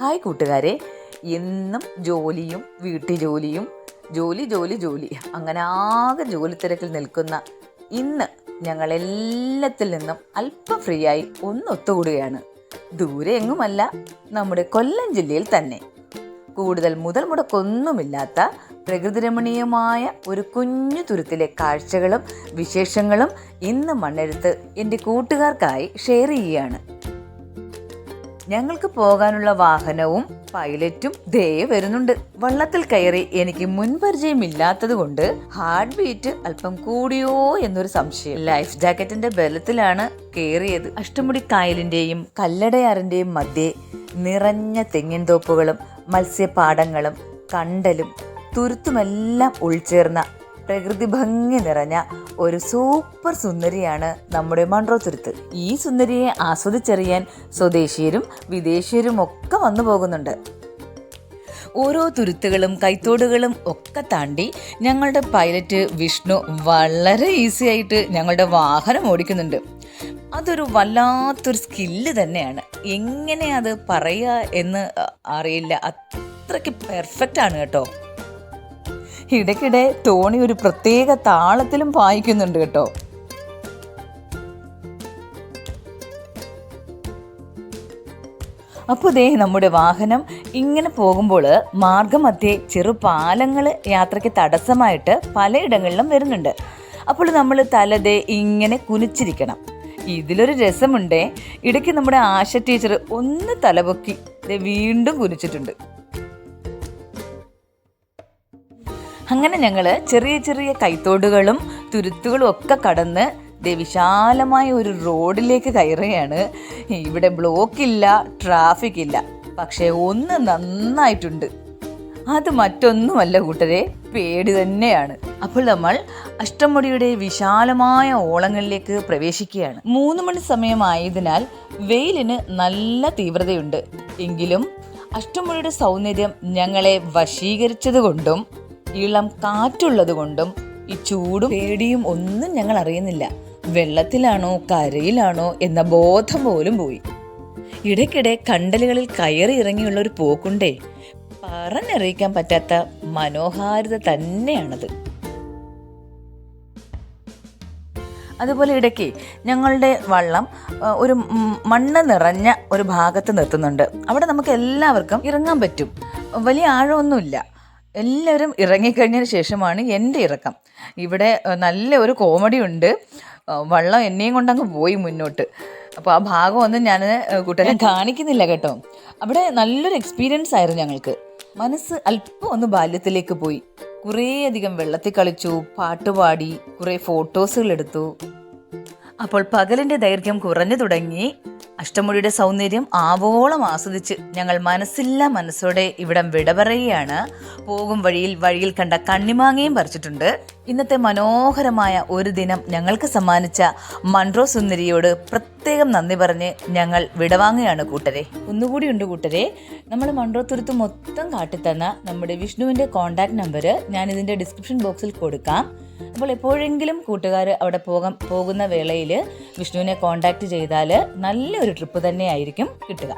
Hi കൂട്ടുകാരെ. എന്നും ജോലിയും വീട്ടുജോലിയും ജോലി ജോലി ജോലി. അങ്ങനെ ആകെ ജോലി തിരക്കിൽ നിൽക്കുന്ന ഇന്ന് ഞങ്ങൾ എല്ലാത്തിൽ നിന്നും അല്പം ഫ്രീ ആയി ഒന്ന് ഒത്തുകൂടുകയാണ് ദൂരെ എങ്ങുമല്ല നമ്മുടെ കൊല്ലം ജില്ലയിൽ തന്നെ. കൂടുതൽ മുതൽ മുടക്കൊന്നുമില്ലാത്ത പ്രകൃതിരമണീയമായ ഒരു കുഞ്ഞു തുരുത്തിലെ കാഴ്ചകളും വിശേഷങ്ങളും ഇന്ന് മണ്ണെടുത്ത് എന്റെ കൂട്ടുകാർക്കായി ഷെയർ ചെയ്യുകയാണ്. ഞങ്ങൾക്ക് പോകാനുള്ള വാഹനവും പൈലറ്റും ദേ വരുന്നുണ്ട്. വള്ളത്തിൽ കയറി എനിക്ക് മുൻപരിചയമില്ലാത്തത് കൊണ്ട് ഹാർട്ട് ബീറ്റ് അല്പം കൂടിയോ എന്നൊരു സംശയം. ലൈഫ് ജാക്കറ്റിന്റെ ബലത്തിലാണ് കയറിയത്. അഷ്ടമുടി കായലിന്റെയും കല്ലടയാറിന്റെയും മധ്യേ നിറഞ്ഞ തെങ്ങിൻ തോപ്പുകളും മത്സ്യപാടങ്ങളും കണ്ടലും തുരുത്തുമെല്ലാം ഉൾച്ചേർന്ന പ്രകൃതി ഭംഗി നിറഞ്ഞ ഒരു സൂപ്പർ സുന്ദരിയാണ് നമ്മുടെ മൺട്രോ തുരുത്ത്. ഈ സുന്ദരിയെ ആസ്വദിച്ചറിയാൻ സ്വദേശീയരും വിദേശീയരും ഒക്കെ വന്നു പോകുന്നുണ്ട്. ഓരോ തുരുത്തുകളും കൈത്തോടുകളും ഒക്കെ താണ്ടി ഞങ്ങളുടെ പൈലറ്റ് വിഷ്ണു വളരെ ഈസി ആയിട്ട് ഞങ്ങളുടെ വാഹനം ഓടിക്കുന്നുണ്ട്. അതൊരു വല്ലാത്തൊരു സ്കില്ല് തന്നെയാണ്. എങ്ങനെ അത് പറയുക എന്ന് അറിയില്ല. അത്രയ്ക്ക് പെർഫെക്റ്റ് ആണ് കേട്ടോ. ഇടയ്ക്കിടെ തോണി ഒരു പ്രത്യേക താളത്തിലും വായിക്കുന്നുണ്ട് കേട്ടോ. അപ്പോൾ ദേ നമ്മുടെ വാഹനം ഇങ്ങനെ പോകുമ്പോൾ മാർഗമധ്യേ ചെറു പാലങ്ങൾ യാത്രയ്ക്ക് തടസ്സമായിട്ട് പലയിടങ്ങളിലും വരുന്നുണ്ട്. അപ്പോൾ നമ്മൾ തലതേ ഇങ്ങനെ കുനിച്ചിരിക്കണം. ഇതിലൊരു രസമുണ്ടേ. ഇടയ്ക്ക് നമ്മുടെ ആശ ടീച്ചർ ഒന്ന് തലപൊക്കി വീണ്ടും കുനിച്ചിട്ടുണ്ട്. അങ്ങനെ ഞങ്ങൾ ചെറിയ ചെറിയ കൈത്തോടുകളും തുരുത്തുകളും ഒക്കെ കടന്ന് വിശാലമായ ഒരു റോഡിലേക്ക് കയറുകയാണ്. ഇവിടെ ബ്ലോക്കില്ല ട്രാഫിക് ഇല്ല പക്ഷേ ഒന്ന് നന്നായിട്ടുണ്ട്. അത് മറ്റൊന്നുമല്ല കൂട്ടരെ പേടി തന്നെയാണ്. അപ്പോൾ നമ്മൾ അഷ്ടമുടിയുടെ വിശാലമായ ഓളങ്ങളിലേക്ക് പ്രവേശിക്കുകയാണ്. മൂന്ന് മണി സമയമായതിനാൽ വെയിലിന് നല്ല തീവ്രതയുണ്ട്. എങ്കിലും അഷ്ടമുടിയുടെ സൗന്ദര്യം ഞങ്ങളെ വശീകരിച്ചതുകൊണ്ടും ഇളം കാറ്റുള്ളത് കൊണ്ടും ഈ ചൂടും പേടിയും ഒന്നും ഞങ്ങൾ അറിയുന്നില്ല. വെള്ളത്തിലാണോ കരയിലാണോ എന്ന ബോധം പോലും പോയി. ഇടയ്ക്കിടെ കണ്ടലുകളിൽ കയറി ഇറങ്ങിയുള്ള ഒരു പോക്കുണ്ടേ. പറഞ്ഞറിയിക്കാൻ പറ്റാത്ത മനോഹാരിത തന്നെയാണത്. അതുപോലെ ഇടയ്ക്ക് ഞങ്ങളുടെ വള്ളം ഒരു മണ്ണ് നിറഞ്ഞ ഒരു ഭാഗത്ത് നിർത്തുന്നുണ്ട്. അവിടെ നമുക്ക് എല്ലാവർക്കും ഇറങ്ങാൻ പറ്റും. വലിയ ആഴമൊന്നുമില്ല. എല്ലാവരും ഇറങ്ങിക്കഴിഞ്ഞതിന് ശേഷമാണ് എന്റെ ഇറക്കം. ഇവിടെ നല്ല ഒരു കോമഡി ഉണ്ട്. വള്ളം എന്നെയും കൊണ്ടങ്ങ് പോയി മുന്നോട്ട്. അപ്പോൾ ആ ഭാഗം ഒന്നും ഞാൻ കൂട്ടുകാരെ കാണിക്കുന്നില്ല കേട്ടോ. അവിടെ നല്ലൊരു എക്സ്പീരിയൻസ് ആയിരുന്നു ഞങ്ങൾക്ക്. മനസ്സ് അല്പം ഒന്ന് ബാല്യത്തിലേക്ക് പോയി. കുറേയധികം വെള്ളത്തിൽ കളിച്ചു പാട്ടുപാടി കുറേ ഫോട്ടോസുകൾ എടുത്തു. അപ്പോൾ പകലിന്റെ ദൈർഘ്യം കുറഞ്ഞു തുടങ്ങി. അഷ്ടമുടിയുടെ സൗന്ദര്യം ആവോളം ആസ്വദിച്ച് ഞങ്ങൾ മനസ്സില്ല മനസ്സോടെ ഇവിടം വിട പറയുകയാണ് പോകും വഴിയിൽ വഴിയിൽ കണ്ട കണ്ണിമാങ്ങയും പറിച്ചിട്ടുണ്ട്. ഇന്നത്തെ മനോഹരമായ ഒരു ദിനം ഞങ്ങൾക്ക് സമ്മാനിച്ച മൺറോ സുന്ദരിയോട് പ്രത്യേകം നന്ദി പറഞ്ഞ് ഞങ്ങൾ വിടവാങ്ങുകയാണ് കൂട്ടരെ. ഒന്നുകൂടി ഉണ്ട് കൂട്ടരെ. നമ്മൾ മൺറോ തുരുത്ത് മൊത്തം കാട്ടിത്തന്ന നമ്മുടെ വിഷ്ണുവിന്റെ കോൺടാക്ട് നമ്പർ ഞാൻ ഇതിന്റെ ഡിസ്ക്രിപ്ഷൻ ബോക്സിൽ കൊടുക്കാം. അപ്പോൾ എപ്പോഴെങ്കിലും കൂട്ടുകാർ അവിടെ പോകാൻ പോകുന്ന വേളയിൽ വിഷ്ണുവിനെ കോൺടാക്റ്റ് ചെയ്താൽ നല്ലൊരു ട്രിപ്പ് തന്നെയായിരിക്കും കിട്ടുക.